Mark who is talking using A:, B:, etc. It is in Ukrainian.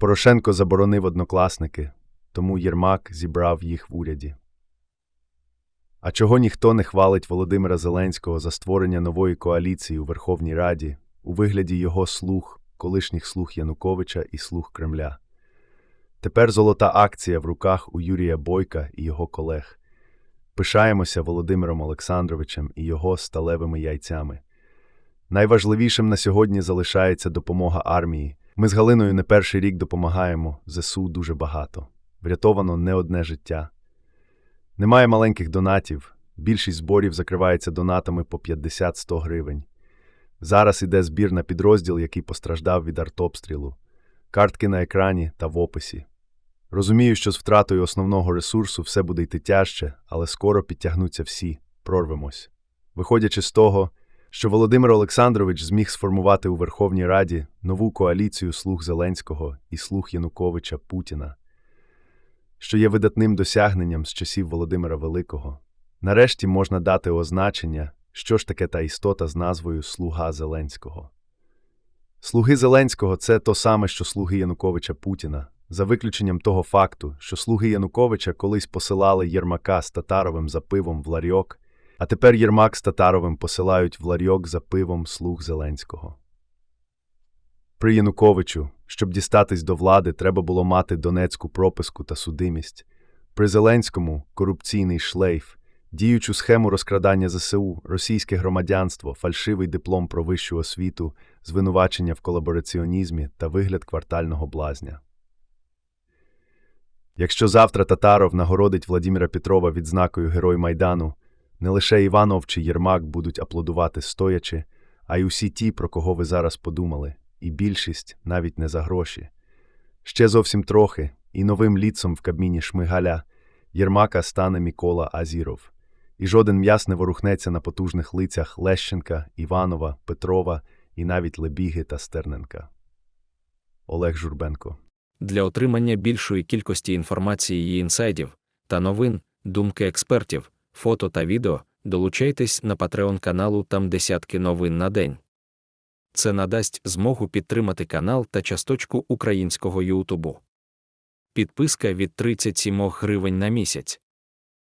A: Порошенко заборонив однокласники, тому Єрмак зібрав їх в уряді. А чого ніхто не хвалить Володимира Зеленського за створення нової коаліції у Верховній Раді у вигляді його слуг, колишніх слуг Януковича і слуг Кремля? Тепер золота акція в руках у Юрія Бойка і його колег. Пишаємося Володимиром Олександровичем і його сталевими яйцями. Найважливішим на сьогодні залишається допомога армії. Ми з Галиною не перший рік допомагаємо ЗСУ дуже багато. Врятовано не одне життя. Немає маленьких донатів. Більшість зборів закривається донатами по 50-100 гривень. Зараз іде збір на підрозділ, який постраждав від артобстрілу. Картки на екрані та в описі. Розумію, що з втратою основного ресурсу все буде йти тяжче, але скоро підтягнуться всі, прорвемось. Виходячи з того, що Володимир Олександрович зміг сформувати у Верховній Раді нову коаліцію слуг Зеленського і слуг Януковича Путіна, що є видатним досягненням з часів Володимира Великого. Нарешті можна дати означення, що ж таке та істота з назвою Слуга Зеленського. Слуги Зеленського це то саме, що слуги Януковича Путіна, за виключенням того факту, що слуги Януковича колись посилали Єрмака з Татаровим за пивом в ларьок, а тепер Єрмак з Татаровим посилають в ларьок за пивом слуг Зеленського. При Януковичу, щоб дістатись до влади, треба було мати донецьку прописку та судимість. При Зеленському корупційний шлейф, діючу схему розкрадання ЗСУ, російське громадянство, фальшивий диплом про вищу освіту, звинувачення в колабораціонізмі та вигляд квартального блазня. Якщо завтра Татаров нагородить Владіміра Петрова відзнакою Герой Майдану, не лише Іванов чи Єрмак будуть аплодувати стоячи, а й усі ті, про кого ви зараз подумали, і більшість навіть не за гроші. Ще зовсім трохи, і новим ліцом в кабміні Шмигаля Єрмака стане Мікола Азіров, і жоден м'яс не ворухнеться на потужних лицях Лещенка, Іванова, Петрова і навіть Лебіги та Стерненка. Олег Журбенко
B: Для отримання більшої кількості інформації і інсайдів та новин, думки експертів, фото та відео, долучайтесь на Patreon каналу там десятки новин на день. Це надасть змогу підтримати канал та часточку українського Ютубу. Підписка від 37 гривень на місяць.